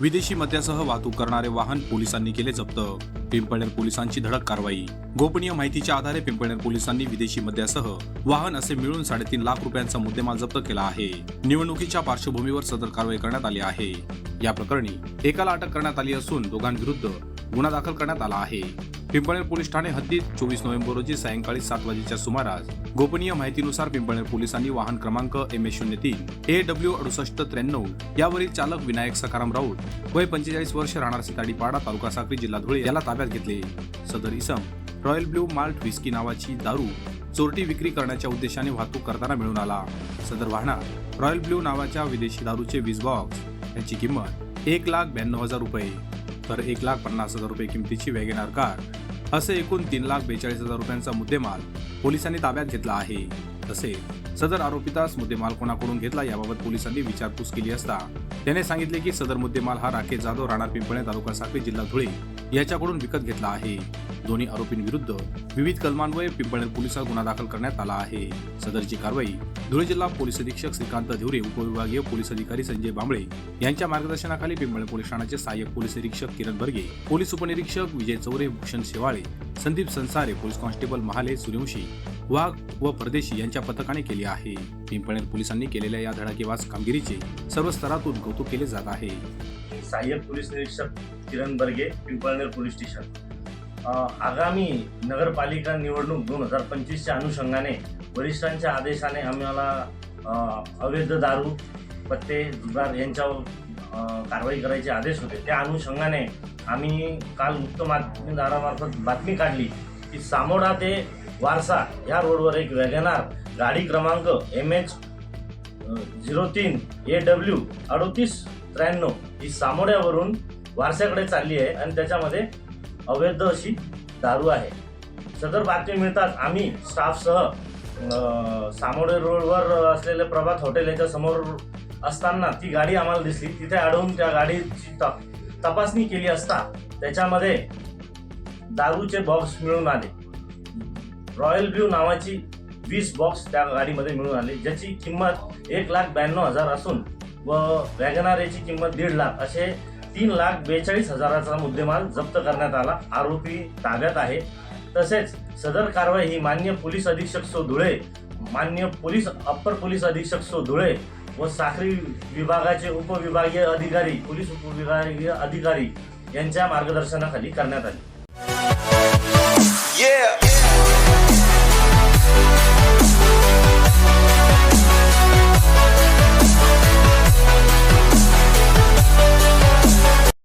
विदेशी मद्यासह वाहतूक करणारे वाहन पोलिसांनी केले जप्त. पिंपळनेर पोलिसांची धडक कारवाई. गोपनीय माहितीच्या आधारे पिंपळनेर पोलिसांनी विदेशी मद्यासह वाहन असे मिळून साडेतीन लाख रुपयांचा मुद्देमाल जप्त केला आहे. निवडणुकीच्या पार्श्वभूमीवर सदर कारवाई करण्यात आली आहे. या प्रकरणी एकाला अटक करण्यात आली असून दोघांविरुद्ध गुन्हा दाखल करण्यात आला आहे. पिंपळनेर पोलीस ठाणे हद्दीत चोवीस नोव्हेंबर रोजी सायंकाळी सात वाजेच्या सुमारास गोपनीय माहितीनुसार पिंपळनेर पोलिसांनी वाहन क्रमांक एम एस शून्य तीन ए डब्ल्यू अडुसष्ट त्र्याण्णव यावरील चालक विनायक सकाराम राऊत वय पंचेचाळीस वर्ष राहणार सिताडीपाडा तालुका साक्री जिल्हा धुळे याला ताब्यात घेतले. सदर इसम रॉयल ब्ल्यू माल्ट विस्की नावाची दारू चोरटी विक्री करण्याच्या उद्देशाने वाहतूक करताना मिळून आला. सदर वाहनात रॉयल ब्ल्यू नावाच्या विदेशी दारूचे वीस बॉक्स यांची किंमत एक लाख ब्याण्णव हजार रुपये. तर एक लाख पन्नास हजार रुपये किमतीची वॅगेनार कार असे एकूण तीन लाख बेचाळीस हजार रुपयांचा मुद्देमाल पोलिसांनी ताब्यात घेतला आहे. तसेच सदर आरोपितास मुद्देमाल कोणाकडून घेतला याबाबत पोलिसांनी विचारपूस केली असता त्याने सांगितले की सदर मुद्देमाल हा राकेश जाधव राहणार पिंपळे तालुका साखळी जिल्हा धुळे याच्याकडून विकत घेतला आहे. दोन्ही आरोपींविरुद्ध विविध कलमान्वये पिंपळनेर पोलिसात गुन्हा दाखल करण्यात आला आहे. सदरची कारवाई धुळे जिल्हा पोलीस अधीक्षक श्रीकांत धिवरे उपविभागीय पोलीस अधिकारी संजय बांबळे यांच्या मार्गदर्शनाखाली पिंपळे पोलीस ठाण्याचे सहाय्यक पोलीस निरीक्षक किरण बर्गे पोलीस उपनिरीक्षक विजय चौरे भूषण शेवाळे संदीप संसारे पोलीस कॉन्स्टेबल महाले सूर्यवंशी वाघ व परदेशी यांच्या पथकाने केली आहे. पिंपळनेर पोलिसांनी केलेल्या या धडाकेबाज कामगिरीचे सर्व स्तरातून कौतुक केले जात आहे. सहाय्यक पोलीस निरीक्षक किरण बर्गे पिंपळनेर पोलीस स्टेशन. आगामी नगरपालिका निवडणूक दोन हजार पंचवीसच्या अनुषंगाने वरिष्ठांच्या आदेशाने आम्हाला अवैध दारू पत्ते जुगार यांच्यावर कारवाई करायचे आदेश होते. त्या अनुषंगाने आम्ही काल मुक्त बातमीदारामार्फत बातमी काढली की सामोडा ते वारसा या रोडवर एक वॅगनार गाडी क्रमांक एम एच झिरो तीन ए डब्ल्यू अडोतीस त्र्याण्णव ही सामोड्यावरून वारशाकडे चालली आहे आणि त्याच्यामध्ये अवैध अशी दारू आहे. सदर बातमी मिळताच आम्ही स्टाफसह सामोडे रोडवर असलेले प्रभात हॉटेल याच्या समोर असताना ती गाडी आम्हाला दिसली. तिथे अडवून त्या गाडीची तपासणी केली असता त्याच्यामध्ये दारूचे बॉक्स मिळून आले. रॉयल ब्ल्यू नावाची वीस बॉक्स त्या गाडीमध्ये मिळून आले ज्याची किंमत एक लाख ब्याण्णव हजार असून व वॅगनारेची किंमत दीड लाख असे तीन लाख बेचाळीस हजाराचा मुद्देमाल जप्त करण्यात आला आरोपी ताब्यात आहे. तसेच सदर कारवाई ही मान्य पोलीस अधीक्षक सो धुळे मान्य पोलीस अप्पर पोलीस अधीक्षक सो धुळे व साखरी विभागाचे उपविभागीय अधिकारी पोलीस उपविभागीय अधिकारी यांच्या मार्गदर्शनाखाली करण्यात आली.